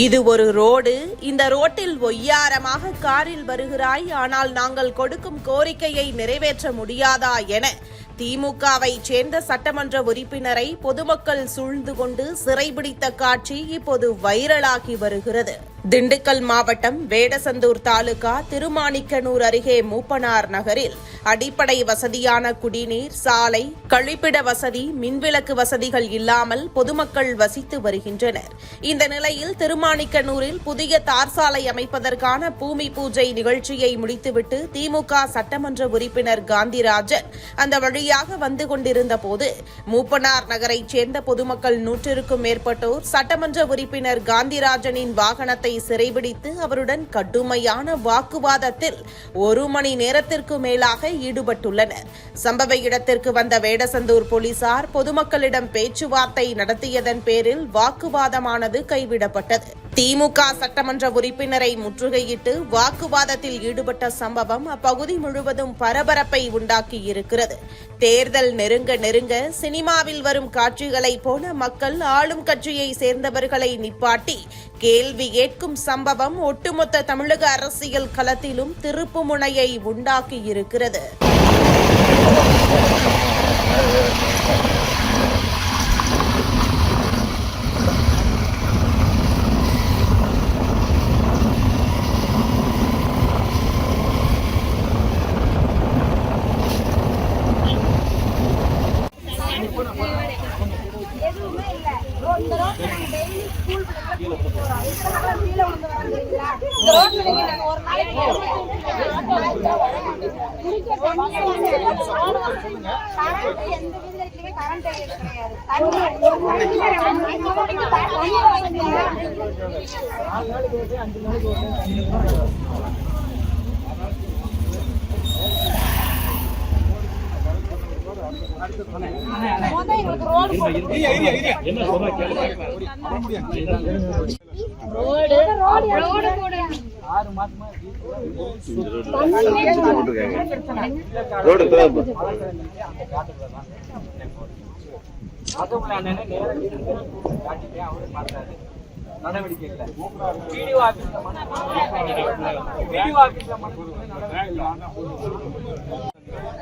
இது ஒரு ரோடு. இந்த ரோட்டில் ஒய்யாரமாக காரில் வருகிறாய். ஆனால் நாங்கள் கொடுக்கும் கோரிக்கையை நிறைவேற்ற முடியாதா என திமுகவை சேர்ந்த சட்டமன்ற உறுப்பினரை பொதுமக்கள் சூழ்ந்து கொண்டு சிறைபிடித்த காட்சி இப்போது வைரலாகி வருகிறது. திண்டுக்கல் மாவட்டம் வேடசந்தூர் தாலுகா திருமாணிக்கனூர் அருகே மூப்பனார் நகரில் அடிப்படை வசதியான குடிநீர் சாலை கழிப்பிட வசதி மின்விளக்கு வசதிகள் இல்லாமல் பொதுமக்கள் வசித்து வருகின்றனர். இந்த நிலையில் திருமாணிக்கனூரில் புதிய தார் சாலை அமைப்பதற்கான பூமி பூஜை நிகழ்ச்சியை முடித்துவிட்டு திமுக சட்டமன்ற உறுப்பினர் காந்திராஜன் அந்த வழியாக வந்து கொண்டிருந்த போது மூப்பனார் நகரைச் சேர்ந்த பொதுமக்கள் நூற்றிற்கும் மேற்பட்டோர் சட்டமன்ற உறுப்பினர் காந்திராஜனின் வாகனத்தை சிறைபிடித்து அவருடன் கடுமையான வாக்குவாதத்தில் ஒரு மணி நேரத்திற்கு மேலாக ஈடுபட்டுள்ளனர். சம்பவ இடத்திற்கு வந்த வேடசந்தூர் போலீசார் பொதுமக்களிடம் பேச்சுவார்த்தை நடத்தியதன் பேரில் வாக்குவாதமானது கைவிடப்பட்டது. திமுக சட்டமன்ற உறுப்பினரை முற்றுகையிட்டு வாக்குவாதத்தில் ஈடுபட்ட சம்பவம் அப்பகுதி முழுவதும் பரபரப்பை உண்டாக்கியிருக்கிறது. தேர்தல் நெருங்க நெருங்க சினிமாவில் வரும் காட்சிகளைப் போல மக்கள் ஆளும் கட்சியை சேர்ந்தவர்களை நிப்பாட்டி கேள்வி கேட்கும் சம்பவம் ஒட்டுமொத்த தமிழக அரசியல் களத்திலும் திருப்புமுனையை உண்டாக்கியிருக்கிறது. இந்த ரோட்ல நாங்க டெய்லி ஸ்கூல் பிள்ளைங்களை கூட்டிட்டு போறோம் இருக்கிறவங்க கீழே விழுந்து வராங்க இல்லைங்களா இந்த ரோட்ல நீங்க நாங்க ஒரு நாளைக்கு கரண்ட் எந்த வீட்லயுமே கரண்ட் கிடையாது தண்ணி முதல்ல எங்களுக்கு ரோடு போட்டு ரோடு அதுவும் நான் நேரம் காட்டிட்டேன் அவரு பார்த்தாரு நடவடிக்கை இல்லை நடவடிக்கை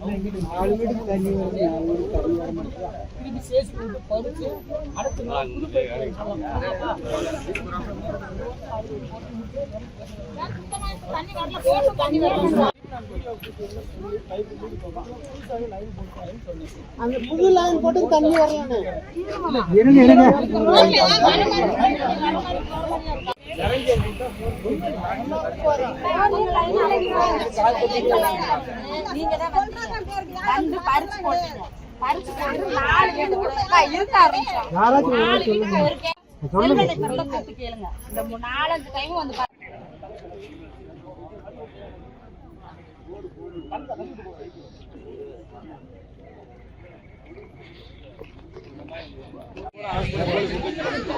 நாலு வீட்டுக்கு தண்ணி வருது நாலு வீட்டுக்கு தண்ணி வர மாட்டேங்குது போட்டு பறிச்சு அடுத்த நாள் அந்த புது லைன் போட்டு தண்ணி வரலானே இருங்க இருங்க நீங்க தான் பறிச்சு போட்டீங்க பறிச்சு போட்டு நாலு வீட்டு இருக்க ஆரம்பிச்சோம் நாலு கூப்பிட்டு கேளுங்க இந்த நாலஞ்சு டைம் வந்து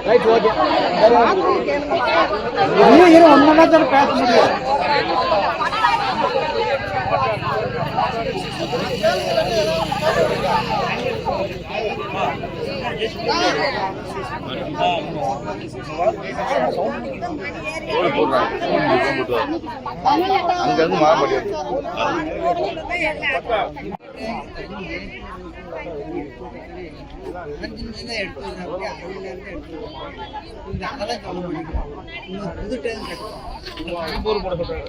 ரைட் ஓகே இரு இரு பேச முடியும். ரோடு போடுறாங்க அங்க